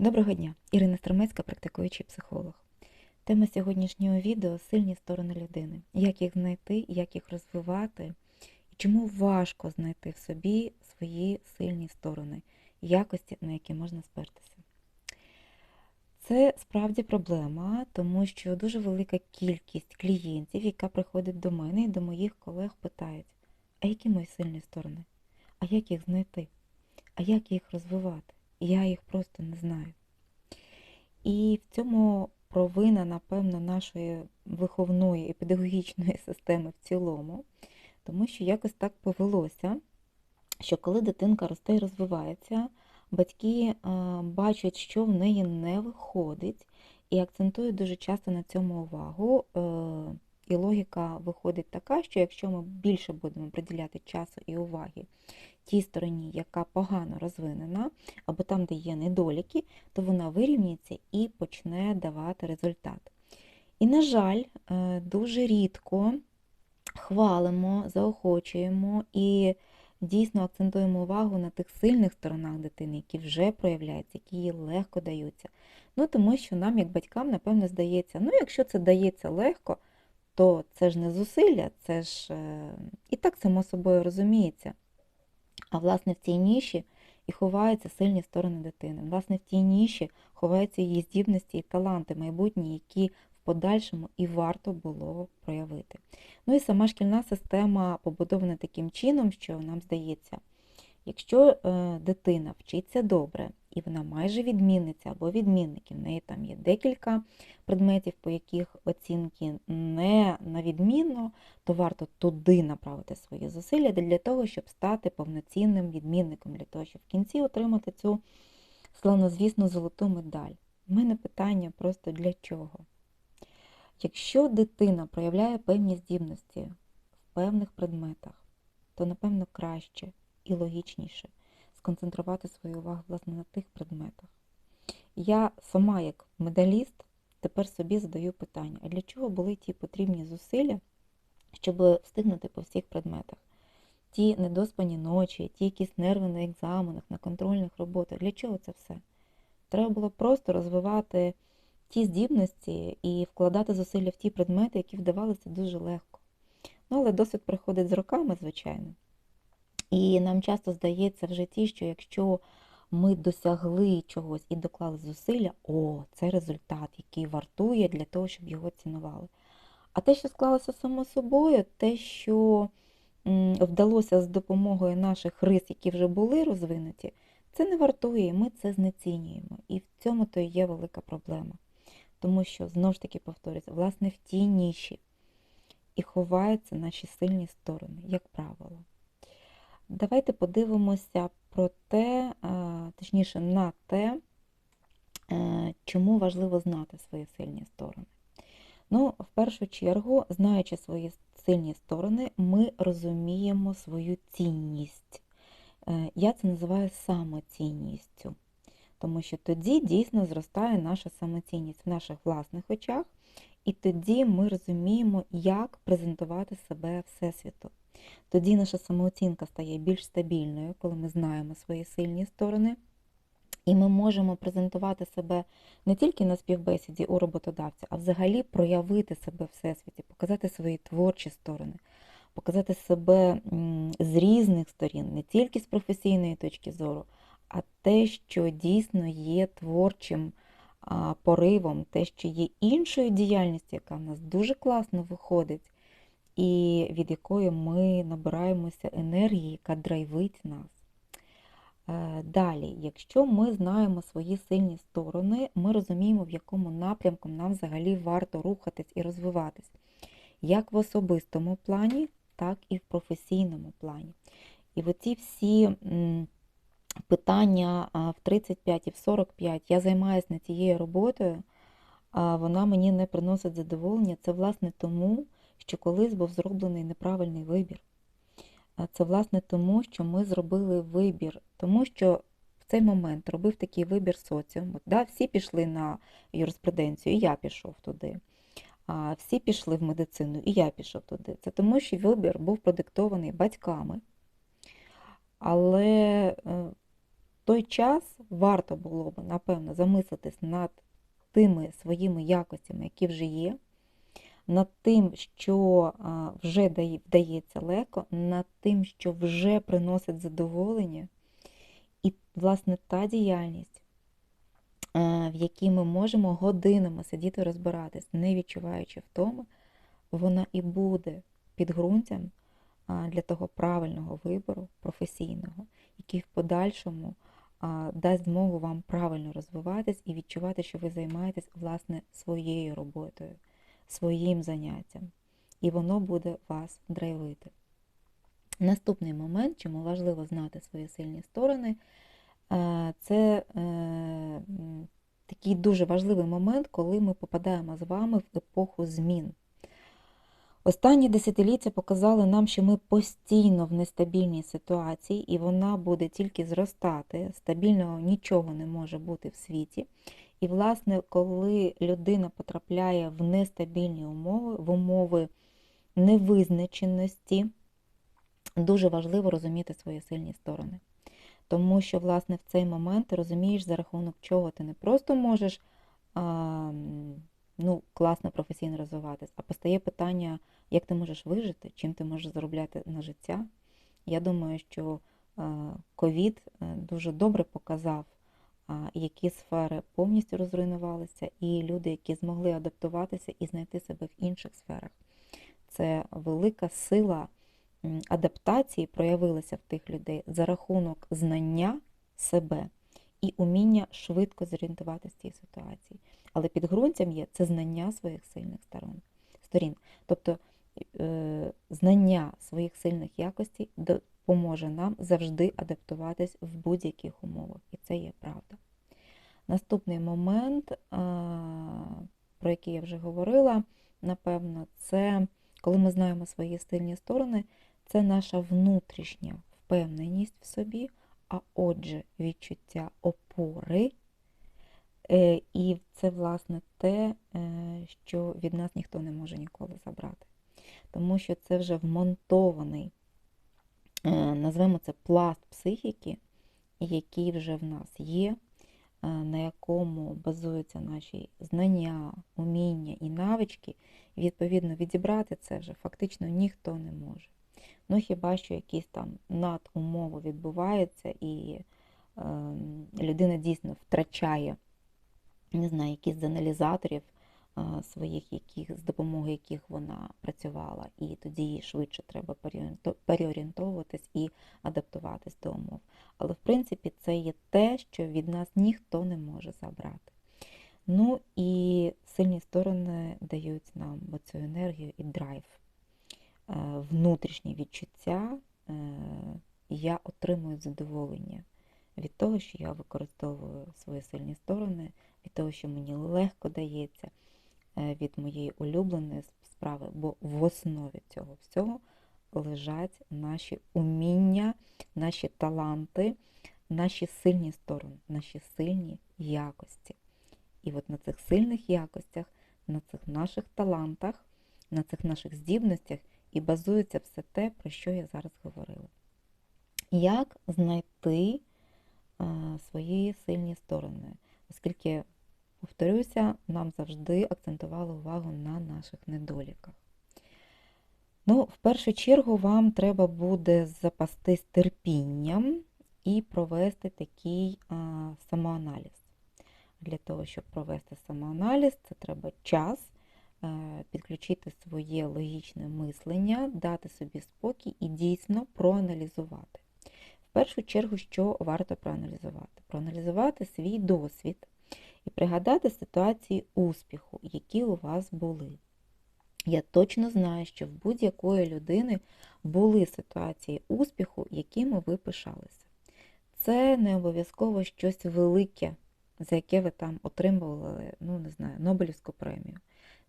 Доброго дня! Ірина Стромецька, практикуючий психолог. Тема сьогоднішнього відео сильні сторони людини. Як їх знайти, як їх розвивати, і чому важко знайти в собі свої сильні сторони, якості, на які можна спертися. Це справді проблема, тому що дуже велика кількість клієнтів, яка приходить до мене і до моїх колег, питають, а які мої сильні сторони? А як їх знайти? А як їх розвивати? Я їх просто не знаю. І в цьому провина, напевно, нашої виховної і педагогічної системи в цілому, тому що якось так повелося, що коли дитинка росте і розвивається, батьки бачать, що в неї не виходить, і акцентують дуже часто на цьому увагу. Е, і логіка виходить така, що якщо ми більше будемо приділяти часу і уваги тій стороні, яка погано розвинена, або там, де є недоліки, то вона вирівняється і почне давати результат. І, на жаль, е, дуже рідко хвалимо, заохочуємо і дійсно акцентуємо увагу на тих сильних сторонах дитини, які вже проявляються, які їй легко даються. Ну, Тому що нам, як батькам, напевно, здається, ну, якщо це дається легко, то це ж не зусилля, це ж е, і так само собою розуміється. А власне в цій ніші і ховаються сильні сторони дитини. Власне, в тій ніші ховаються її здібності і таланти майбутні, які в подальшому і варто було проявити. Ну і сама шкільна система побудована таким чином, що нам здається, якщо е, дитина вчиться добре, і вона майже відмінниця або відмінник, і в неї там є декілька предметів, по яких оцінки не на відмінно, то варто туди направити свої зусилля для того, щоб стати повноцінним відмінником, для того, щоб в кінці отримати цю славнозвісну золоту медаль. У мене питання просто для чого? Якщо дитина проявляє певні здібності в певних предметах, то, напевно, краще і логічніше сконцентрувати свою увагу власне на тих предметах. Я сама, як медаліст, тепер собі задаю питання, а для чого були ті потрібні зусилля, щоб встигнути по всіх предметах? Ті недоспані ночі, ті якісь нерви на екзаменах, на контрольних роботах. Для чого це все? Треба було просто розвивати ті здібності і вкладати зусилля в ті предмети, які вдавалися дуже легко. Ну, але досвід приходить з роками, звичайно. І нам часто здається в житті, що якщо ми досягли чогось і доклали зусилля, о, це результат, який вартує для того, щоб його цінували. А те, що склалося само собою, те, що вдалося з допомогою наших рис, які вже були розвинуті, це не вартує, і ми це знецінюємо. І в цьому то є велика проблема. Тому що, знову ж таки, повторюся, власне, в тій ніші і ховаються наші сильні сторони, як правило. Давайте подивимося про те, точніше, на те, е, чому важливо знати свої сильні сторони. Ну, в першу чергу, знаючи свої сильні сторони, ми розуміємо свою цінність. Е, я це називаю самоцінністю, тому що тоді дійсно зростає наша самоцінність в наших власних очах, і тоді ми розуміємо, як презентувати себе Всесвіту. Тоді наша самооцінка стає більш стабільною, коли ми знаємо свої сильні сторони. І ми можемо презентувати себе не тільки на співбесіді у роботодавця, а взагалі проявити себе в всесвіті, показати свої творчі сторони, показати себе з різних сторін, не тільки з професійної точки зору, а те, що дійсно є творчим поривом, те, що є іншою діяльністю, яка в нас дуже класно виходить і від якої ми набираємося енергії, яка драйвить нас. Е, далі, якщо ми знаємо свої сильні сторони, ми розуміємо, в якому напрямку нам взагалі варто рухатись і розвиватись, як в особистому плані, так і в професійному плані. І оці всі питання в 35 і в 45 я займаюся над цією роботою, вона мені не приносить задоволення. Це, власне, тому, що колись був зроблений неправильний вибір. Це, власне, тому, що ми зробили вибір, тому що в цей момент робив такий вибір соціум. Да, Всі пішли на юриспруденцію, і я пішов туди. А Всі пішли в медицину, і я пішов туди. Це тому, що вибір був продиктований батьками. Але е, той час варто було б, напевно, замислитись над тими своїми якостями, які вже є, над тим, що вже вдається легко, над тим, що вже приносить задоволення, і, власне, та діяльність, е, в якій ми можемо годинами сидіти розбиратись, не відчуваючи втоми, вона і буде підґрунтям для того правильного вибору професійного, який в подальшому дасть змогу вам правильно розвиватись і відчувати, що ви займаєтесь власне своєю роботою, своїм заняттям. І воно буде вас драйвити. Наступний момент, чому важливо знати свої сильні сторони, е, це е, такий дуже важливий момент, коли ми попадаємо з вами в епоху змін. Останні десятиліття показали нам, що ми постійно в нестабільній ситуації, і вона буде тільки зростати. Стабільного нічого не може бути в світі. І, власне, коли людина потрапляє в нестабільні умови, в умови невизначеності, дуже важливо розуміти свої сильні сторони. Тому що, власне, в цей момент ти розумієш, за рахунок чого ти не просто можеш а, ну, класно професійно розвиватись, а постає питання, як ти можеш вижити, чим ти можеш заробляти на життя. Я думаю, що ковід е, дуже добре показав, які сфери повністю розруйнувалися, і люди, які змогли адаптуватися і знайти себе в інших сферах. Це велика сила адаптації проявилася в тих людей за рахунок знання себе і уміння швидко зорієнтуватися в цій ситуації. Але підґрунтям є це знання своїх сильних сторон, сторін. Тобто е, знання своїх сильних якостей допоможе нам завжди адаптуватись в будь-яких умовах. Це є правда. Наступний момент, про який я вже говорила, напевно, це коли ми знаємо свої сильні сторони, це наша внутрішня впевненість в собі, а отже, відчуття опори. Е, І це, власне, те, е, що від нас ніхто не може ніколи забрати. Тому що це вже вмонтований, е, назвемо це пласт психіки, який вже в нас є, е, на якому базуються наші знання, уміння і навички. Відповідно, відібрати це вже фактично ніхто не може. Ну, хіба що якісь там надумови відбуваються, і е, людина дійсно втрачає не знаю, якісь з аналізаторів своїх, яких, з допомогою яких вона працювала, і тоді швидше треба переорієнтовуватись і адаптуватись до умов. Але в принципі це є те, що від нас ніхто не може забрати. Ну і сильні сторони дають нам оцю енергію і драйв, Е, внутрішні відчуття. е, Я отримую задоволення від того, що я використовую свої сильні сторони, від того, що мені легко дається, від моєї улюбленої справи, бо в основі цього всього лежать наші уміння, наші таланти, наші сильні сторони, наші сильні якості. І от на цих сильних якостях, на цих наших талантах, на цих наших здібностях і базується все те, про що я зараз говорила. Як знайти е, свої сильні сторони? Оскільки, повторюся, нам завжди акцентували увагу на наших недоліках. Ну, в першу чергу, вам треба буде запастись терпінням і провести такий а, самоаналіз. Для того, щоб провести самоаналіз, це треба час, е, підключити своє логічне мислення, дати собі спокій і дійсно проаналізувати. В першу чергу, що варто проаналізувати? Проаналізувати свій досвід і пригадати ситуації успіху, які у вас були. Я точно знаю, що в будь-якої людини були ситуації успіху, якими ви пишалися. Це не обов'язково щось велике, за яке ви там отримували, ну не знаю, Нобелівську премію.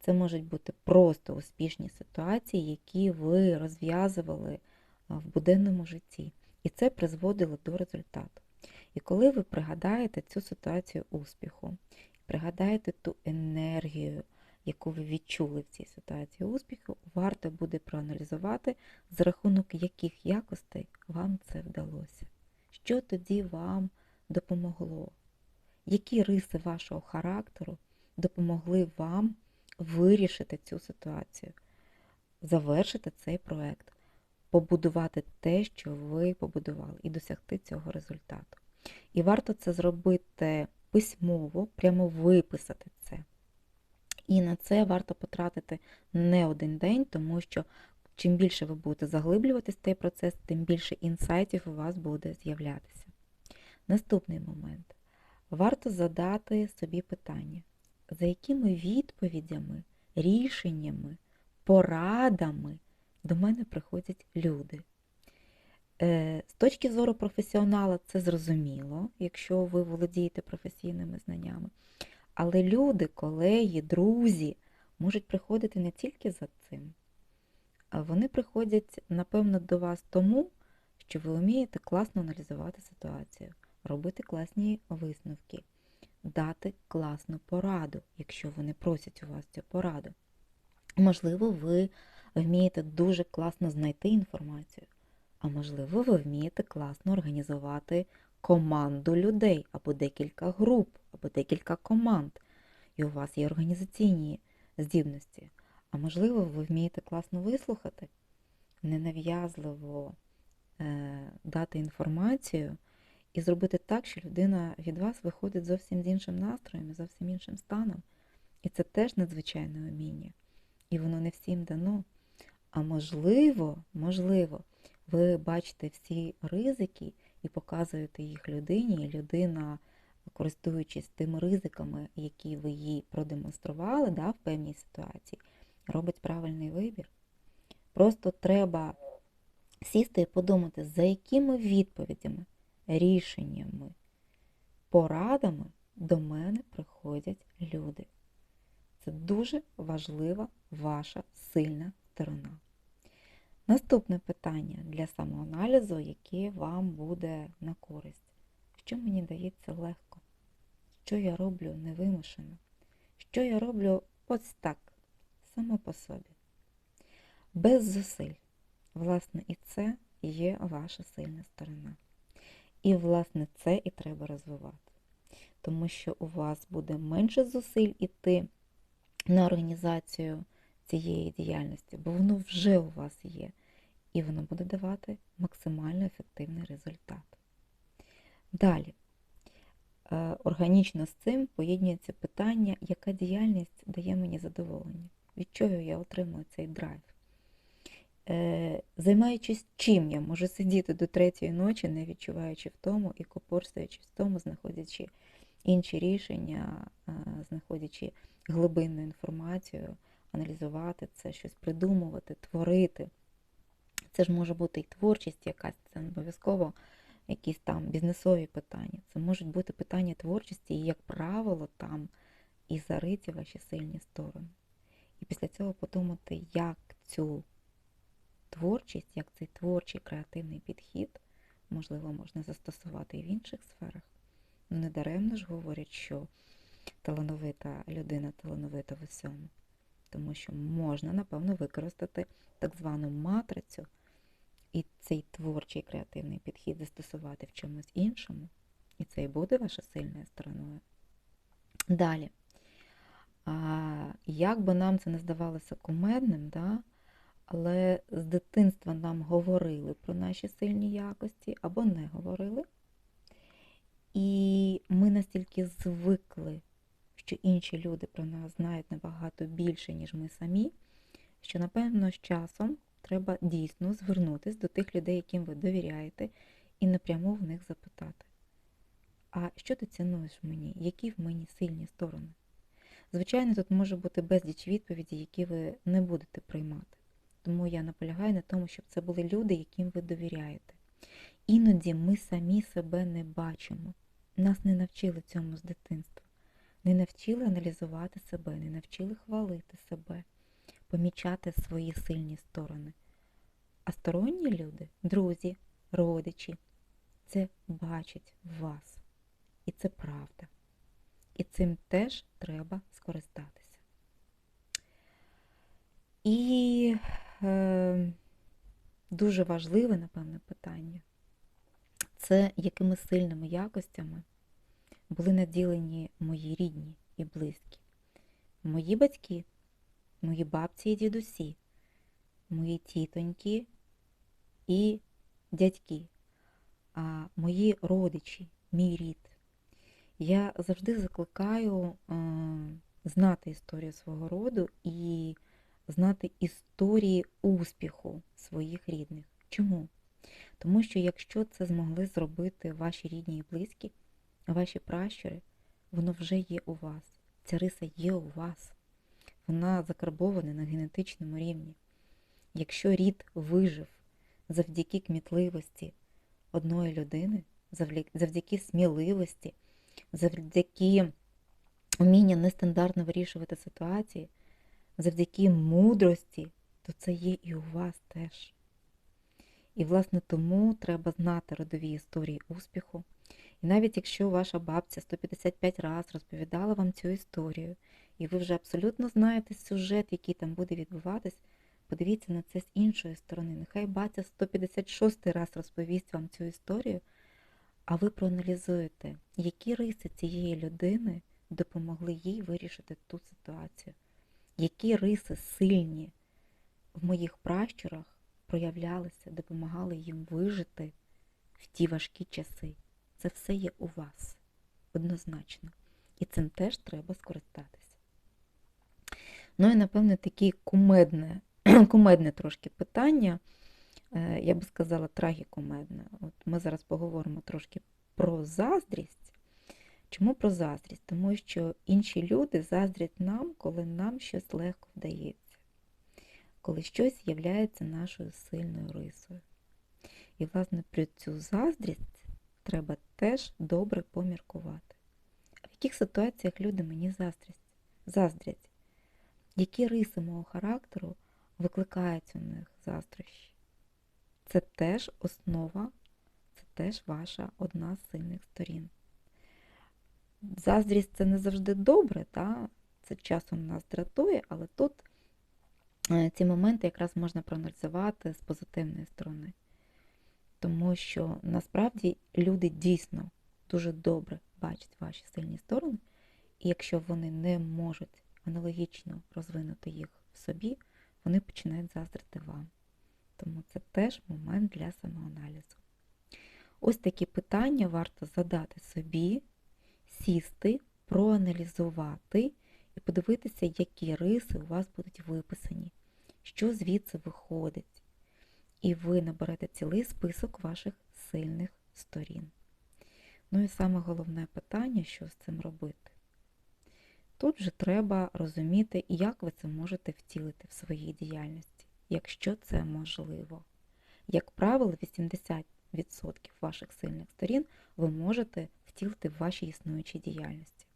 Це можуть бути просто успішні ситуації, які ви розв'язували в буденному житті. І це призводило до результату. І коли ви пригадаєте цю ситуацію успіху, пригадаєте ту енергію, яку ви відчули в цій ситуації успіху, варто буде проаналізувати, за рахунок яких якостей вам це вдалося. Що тоді вам допомогло? Які риси вашого характеру допомогли вам вирішити цю ситуацію, завершити цей проект, побудувати те, що ви побудували, і досягти цього результату. І варто це зробити письмово, прямо виписати це. І на це варто потратити не один день, тому що чим більше ви будете заглиблюватись в цей процес, тим більше інсайтів у вас буде з'являтися. Наступний момент. Варто задати собі питання, за якими відповідями, рішеннями, порадами до мене приходять люди. Е, З точки зору професіонала це зрозуміло, якщо ви володієте професійними знаннями. Але люди, колеги, друзі можуть приходити не тільки за цим, вони приходять, напевно, до вас тому, що ви вмієте класно аналізувати ситуацію, робити класні висновки, дати класну пораду, якщо вони просять у вас цю пораду. Можливо, ви вмієте дуже класно знайти інформацію, а можливо, ви вмієте класно організувати команду людей або декілька груп, або декілька команд, і у вас є організаційні здібності. А можливо, ви вмієте класно вислухати, ненав'язливо е, дати інформацію і зробити так, що людина від вас виходить зовсім з іншим настроєм, і зовсім іншим станом. І це теж надзвичайне уміння. І воно не всім дано. А можливо, можливо, ви бачите всі ризики і показуєте їх людині, і людина, користуючись тими ризиками, які ви їй продемонстрували да, в певній ситуації, робить правильний вибір. Просто треба сісти і подумати, за якими відповідями, рішеннями, порадами до мене приходять люди. Це дуже важлива ваша сильна сторона. Наступне питання для самоаналізу, яке вам буде на користь. Що мені дається легко? Що я роблю невимушено? Що я роблю ось так, само по собі? Без зусиль. Власне, і це є ваша сильна сторона. І, власне, це і треба розвивати. Тому що у вас буде менше зусиль іти на організацію цієї діяльності, бо воно вже у вас є, і воно буде давати максимально ефективний результат. Далі, е, органічно з цим поєднується питання, яка діяльність дає мені задоволення, від чого я отримую цей драйв. Е, займаючись чим я можу сидіти до третьої ночі, не відчуваючи втому і копорстуючи в тому, знаходячи інші рішення, е, знаходячи глибинну інформацію, аналізувати це, щось придумувати, творити. Це ж може бути і творчість якась, це не обов'язково якісь там бізнесові питання. Це можуть бути питання творчості, і, як правило, там і зариті ваші сильні сторони. І після цього подумати, як цю творчість, як цей творчий креативний підхід, можливо, можна застосувати і в інших сферах. Ну, не даремно ж говорять, що талановита людина талановита в усьому. Тому що можна, напевно, використати так звану матрицю і цей творчий креативний підхід застосувати в чомусь іншому. І це і буде ваша сильною стороною. Далі, а, як би нам це не здавалося кумедним, да? але з дитинства нам говорили про наші сильні якості або не говорили. І ми настільки звикли, що інші люди про нас знають набагато більше, ніж ми самі, що, напевно, з часом треба дійсно звернутися до тих людей, яким ви довіряєте, і напряму в них запитати. А що ти цінуєш мені? Які в мені сильні сторони? Звичайно, тут може бути безліч відповідей, які ви не будете приймати. Тому я наполягаю на тому, щоб це були люди, яким ви довіряєте. Іноді ми самі себе не бачимо. Нас не навчили цьому з дитинства. Не навчили аналізувати себе, не навчили хвалити себе, помічати свої сильні сторони. А сторонні люди, друзі, родичі, це бачать в вас. І це правда. І цим теж треба скористатися. І е, дуже важливе, напевне, питання це якими сильними якостями були наділені мої рідні і близькі. Мої батьки, мої бабці і дідусі, мої тітоньки і дядьки, а мої родичі, мій рід. Я завжди закликаю е, знати історію свого роду і знати історії успіху своїх рідних. Чому? Тому що якщо це змогли зробити ваші рідні і близькі, ваші пращури, воно вже є у вас. Ця риса є у вас. Вона закарбована на генетичному рівні. Якщо рід вижив завдяки кмітливості одної людини, завдяки сміливості, завдяки вміння нестандартно вирішувати ситуації, завдяки мудрості, то це є і у вас теж. І, власне, тому треба знати родові історії успіху. І навіть якщо ваша бабця 155 разів розповідала вам цю історію, і ви вже абсолютно знаєте сюжет, який там буде відбуватись, подивіться на це з іншої сторони. Нехай батя 156 раз розповість вам цю історію, а ви проаналізуєте, які риси цієї людини допомогли їй вирішити ту ситуацію, які риси сильні в моїх пращурах проявлялися, допомагали їм вижити в ті важкі часи. Це все є у вас однозначно. І цим теж треба скористатися. Ну і, напевне, таке кумедне, кумедне трошки питання, е, я би сказала, трагікумедне. От Ми зараз поговоримо трошки про заздрість. Чому про заздрість? Тому що інші люди заздрять нам, коли нам щось легко вдається, коли щось являється нашою сильною рисою. І, власне, про цю заздрість треба теж добре поміркувати. В яких ситуаціях люди мені заздрять? заздрять? Які риси мого характеру викликають у них заздрощі? Це теж основа, це теж ваша одна з сильних сторін. Заздрість це не завжди добре, та? це часом нас дратує, але тут е, ці моменти якраз можна проаналізувати з позитивної сторони. Тому що насправді люди дійсно дуже добре бачать ваші сильні сторони, і якщо вони не можуть аналогічно розвинути їх в собі, вони починають заздрити вам. Тому це теж момент для самоаналізу. Ось такі питання варто задати собі, сісти, проаналізувати і подивитися, які риси у вас будуть виписані, що звідси виходить. І ви наберете цілий список ваших сильних сторін. Ну і саме головне питання, що з цим робити. Тут вже треба розуміти, як ви це можете втілити в своїй діяльності, якщо це можливо. Як правило, 80% ваших сильних сторін ви можете втілити в вашій існуючій діяльності.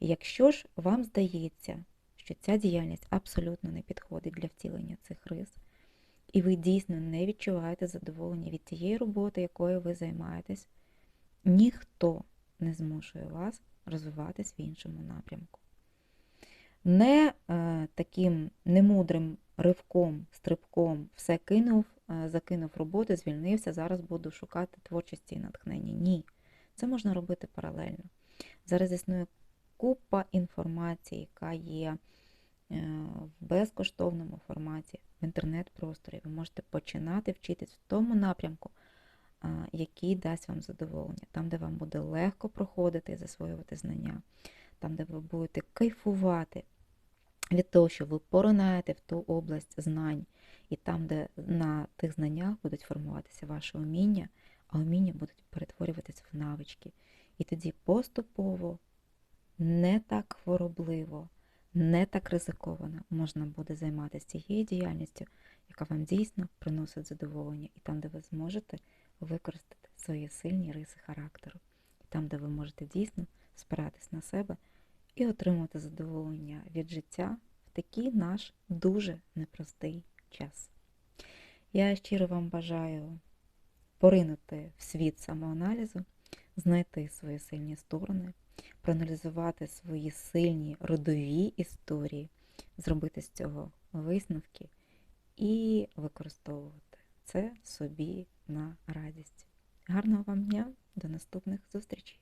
Якщо ж вам здається, що ця діяльність абсолютно не підходить для втілення цих рис, і ви дійсно не відчуваєте задоволення від тієї роботи, якою ви займаєтесь, ніхто не змушує вас розвиватись в іншому напрямку. Не е, таким немудрим ривком, стрибком все кинув, е, закинув роботу, звільнився, зараз буду шукати творчості і натхнення. Ні. Це можна робити паралельно. Зараз існує купа інформації, яка є е, в безкоштовному форматі, в інтернет-просторі. Ви можете починати вчитись в тому напрямку, який дасть вам задоволення, там, де вам буде легко проходити і засвоювати знання, там, де ви будете кайфувати від того, що ви поринаєте в ту область знань, і там, де на тих знаннях будуть формуватися ваші уміння, а уміння будуть перетворюватися в навички. І тоді поступово, не так хворобливо, не так ризиковано можна буде займатися цією діяльністю, яка вам дійсно приносить задоволення, і там, де ви зможете використати свої сильні риси характеру, і там, де ви можете дійсно спиратись на себе і отримувати задоволення від життя в такий наш дуже непростий час. Я щиро вам бажаю поринути в світ самоаналізу, знайти свої сильні сторони, проаналізувати свої сильні родові історії, зробити з цього висновки і використовувати це собі на радість. Гарного вам дня, до наступних зустрічей!